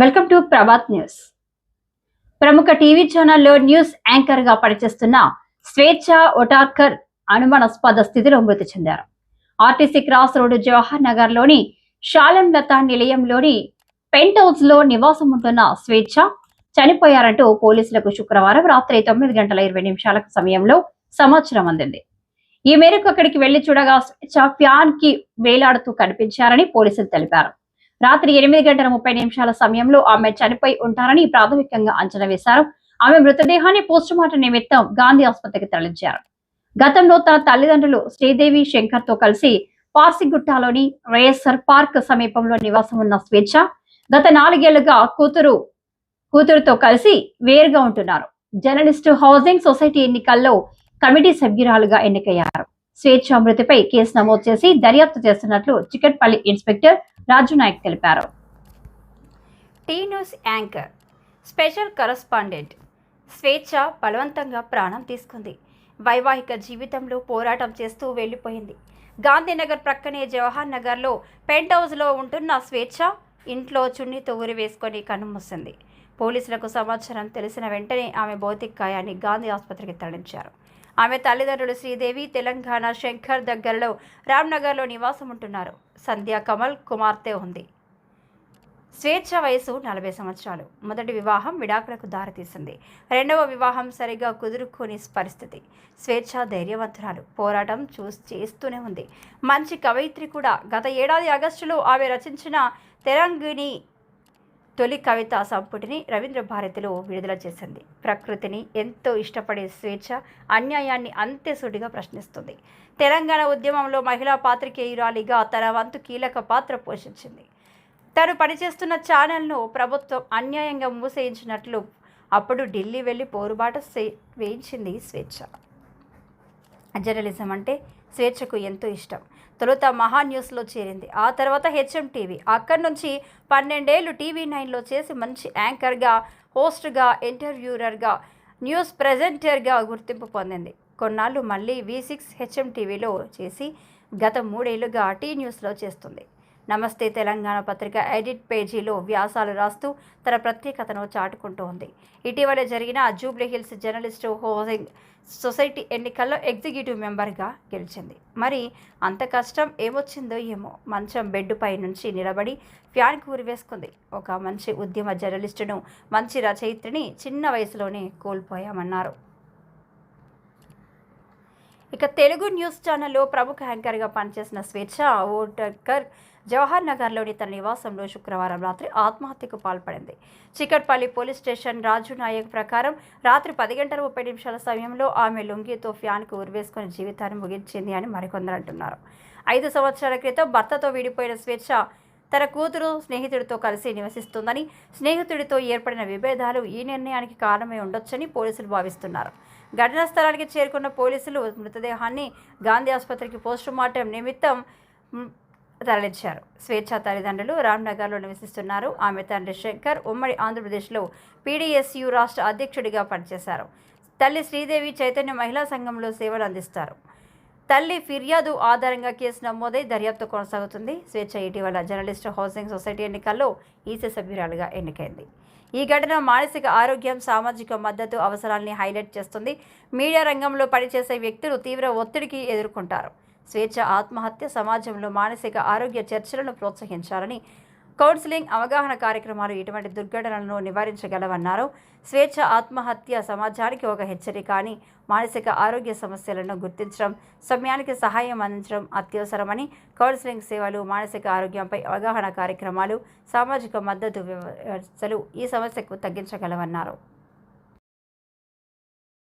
Welcome to Prabhat news. ప్రముఖ TV ఛానల్లో news యాంకర్గా పనిచేస్తున్న స్వేచ్ఛ ఒటార్కర్ అనుమానాస్పద స్థితిలో మృతి చెందారు. ఆర్టీసీ క్రాస్ రోడ్డు జవహర్ నగర్లోని శాలం లతా నిలయంలోని పెంట్ హౌస్లో నివాసం ఉంటున్న స్వేచ్ఛ చనిపోయారంటూ పోలీసులకు శుక్రవారం రాత్రి తొమ్మిది గంటల ఇరవై నిమిషాల సమయంలో సమాచారం అందింది. ఈ మేరకు అక్కడికి వెళ్ళి చూడగా స్వేచ్ఛ ఫ్యాన్కి వేలాడుతూ కనిపించారని పోలీసులు తెలిపారు. రాత్రి ఎనిమిది గంటల ముప్పై నిమిషాల సమయంలో ఆమె చనిపోయి ఉంటారని ప్రాథమికంగా అంచనా వేశారు. ఆమె మృతదేహాన్ని పోస్టుమార్టం నిమిత్తం గాంధీ ఆసుపత్రికి తరలించారు. గతంలో తన తల్లిదండ్రులు శ్రీదేవి శంకర్తో కలిసి పార్సిగుట్టాలోని రేసర్ పార్క్ సమీపంలో నివాసం ఉన్న స్వేచ్ఛ గత నాలుగేళ్ళుగా కూతురు కూతురుతో కలిసి వేరుగా ఉంటున్నారు. జర్నలిస్టు హౌసింగ్ సొసైటీ ఎన్నికల్లో కమిటీ సభ్యురాలుగా ఎన్నికయ్యారు. స్వేచ్ఛ మృతిపై కేసు నమోదు చేసి దర్యాప్తు చేస్తున్నట్లు చికెట్పల్లి ఇన్స్పెక్టర్ రాజు నాయక్ తెలిపారు. T news anchor special correspondent Swetcha బలవంతంగా ప్రాణం తీసుకుంది. వైవాహిక జీవితంలో పోరాటం చేస్తూ వెళ్ళిపోయింది. గాంధీనగర్ ప్రక్కనే జవహర్ నగర్లో పెంట్ హౌస్లో ఉంటున్న స్వేచ్ఛ ఇంట్లో చున్నీతో ఉరి వేసుకొని కన్నుమూసింది పోలీసులకు సమాచారం తెలిసిన వెంటనే ఆమె భౌతికాయాన్ని గాంధీ ఆసుపత్రికి తరలించారు. ఆమె తల్లిదండ్రులు శ్రీదేవి తెలంగాణ శంకర్ దగ్గరలో రామ్నగర్లో నివాసం ఉంటున్నారు సంధ్యా కమల్ కుమార్తె ఉంది. స్వేచ్ఛ వయసు నలభై సంవత్సరాలు. మొదటి వివాహం విడాకులకు దారితీసింది. రెండవ వివాహం సరిగా కుదురుకోని పరిస్థితి. స్వేచ్ఛ ధైర్యవంతురాలు. పోరాటం చూసి చేస్తూనే ఉంది. మంచి కవయిత్రి కూడా. గత ఏడాది ఆగస్టులో ఆమె రచించిన తెలంగిణి తొలి కవిత సంపుటిని రవీంద్ర భారతిలో విడుదల చేసింది. ప్రకృతిని ఎంతో ఇష్టపడే స్వేచ్ఛ అన్యాయాన్ని అంతేసుడిగా ప్రశ్నిస్తుంది. తెలంగాణ ఉద్యమంలో మహిళా పాత్రికేయురాలిగా తన వంతు కీలక పాత్ర పోషించింది. తను పనిచేస్తున్న ఛానల్ను ప్రభుత్వం అన్యాయంగా మూసేయించినట్లు అప్పుడు ఢిల్లీ వెళ్ళి పోరుబాట సే- వేయించింది స్వేచ్ఛ. జర్నలిజం అంటే స్వేచ్ఛకు ఎంతో ఇష్టం. తొలుత మహా న్యూస్లో చేరింది. ఆ తర్వాత హెచ్ఎం టీవీ. అక్కడి నుంచి పన్నెండేళ్ళు టీవీ నైన్లో చేసి మంచి యాంకర్గా హోస్ట్గా ఇంటర్వ్యూరర్గా న్యూస్ ప్రెజెంటర్గా గుర్తింపు పొందింది. కొన్నాళ్ళు మళ్ళీ వి సిక్స్ హెచ్ఎం టీవీలో చేసి గత మూడేళ్ళుగా టీ న్యూస్లో చేస్తుంది. నమస్తే తెలంగాణ పత్రిక ఎడిట్ పేజీలో వ్యాసాలు రాస్తూ తన ప్రత్యేకతను చాటుకుంటూ ఉంది ఇటీవల జరిగిన జూబ్లీహిల్స్ జర్నలిస్టు హౌసింగ్ సొసైటీ ఎన్నికల్లో ఎగ్జిక్యూటివ్ మెంబర్గా గెలిచింది. మరి అంత కష్టం ఏమొచ్చిందో ఏమో మంచం బెడ్డుపై నుంచి నిలబడి ఫ్యాన్ ఉరివేసుకుంది. ఒక మంచి ఉద్యమ జర్నలిస్టును మంచి రచయిత్రిని చిన్న వయసులోనే కోల్పోయామన్నారు. ఇక తెలుగు న్యూస్ ఛానల్లో ప్రముఖ యాంకర్గా పనిచేసిన స్వేచ్ఛ ఓటర్కర్ జవహర్ నగర్లోని తన నివాసంలో శుక్రవారం రాత్రి ఆత్మహత్యకు పాల్పడింది. చికట్పల్లి పోలీస్ స్టేషన్ రాజు నాయక్ ప్రకారం రాత్రి పది గంటల ముప్పై నిమిషాల సమయంలో ఆమె లొంగితో ఫ్యాన్కు ఉరివేసుకుని జీవితాన్ని ముగించింది అని మరికొందరు అంటున్నారు. ఐదు సంవత్సరాల క్రితం భర్తతో విడిపోయిన స్వేచ్ఛ తన కూతురు స్నేహితుడితో కలిసి నివసిస్తుందని స్నేహితుడితో ఏర్పడిన విభేదాలు ఈ నిర్ణయానికి కారణమై ఉండొచ్చని పోలీసులు భావిస్తున్నారు. ఘటనా స్థలానికి చేరుకున్న పోలీసులు మృతదేహాన్ని గాంధీ ఆసుపత్రికి పోస్టుమార్టం నిమిత్తం తరలించారు. స్వేచ్ఛ తల్లిదండ్రులు రామ్నగర్లో నివసిస్తున్నారు. ఆమె తండ్రి శంకర్ ఉమ్మడి ఆంధ్రప్రదేశ్లో పీడీఎస్యు రాష్ట్ర అధ్యక్షుడిగా పనిచేశారు. తల్లి శ్రీదేవి చైతన్య మహిళా సంఘంలో సేవలు అందిస్తారు. తల్లి ఫిర్యాదు ఆధారంగా కేసు నమోదై దర్యాప్తు కొనసాగుతుంది. స్వేచ్ఛ ఇటీవల జర్నలిస్టు హౌసింగ్ సొసైటీ ఎన్నికల్లో ఈసీ సభ్యురాలుగా ఎన్నికైంది. ఈ ఘటన మానసిక ఆరోగ్యం సామాజిక మద్దతు అవసరాల్ని హైలైట్ చేస్తుంది. మీడియా రంగంలో పనిచేసే వ్యక్తులు తీవ్ర ఒత్తిడికి ఎదుర్కొంటారు. స్వేచ్ఛ ఆత్మహత్య సమాజంలో మానసిక ఆరోగ్య చర్చలను ప్రోత్సహించాలని కౌన్సిలింగ్ అవగాహన కార్యక్రమాలు ఇటువంటి దుర్ఘటనలను నివారించగలవన్నారు. స్వేచ్ఛ ఆత్మహత్య సమాజానికి ఒక హెచ్చరిక అని మానసిక ఆరోగ్య సమస్యలను గుర్తించడం సమయానికి సహాయం అందించడం అత్యవసరమని కౌన్సిలింగ్ సేవలు మానసిక ఆరోగ్యంపై అవగాహన కార్యక్రమాలు సామాజిక మద్దతు వ్యవస్థలు ఈ సమస్యకు తగ్గించగలవన్నారు.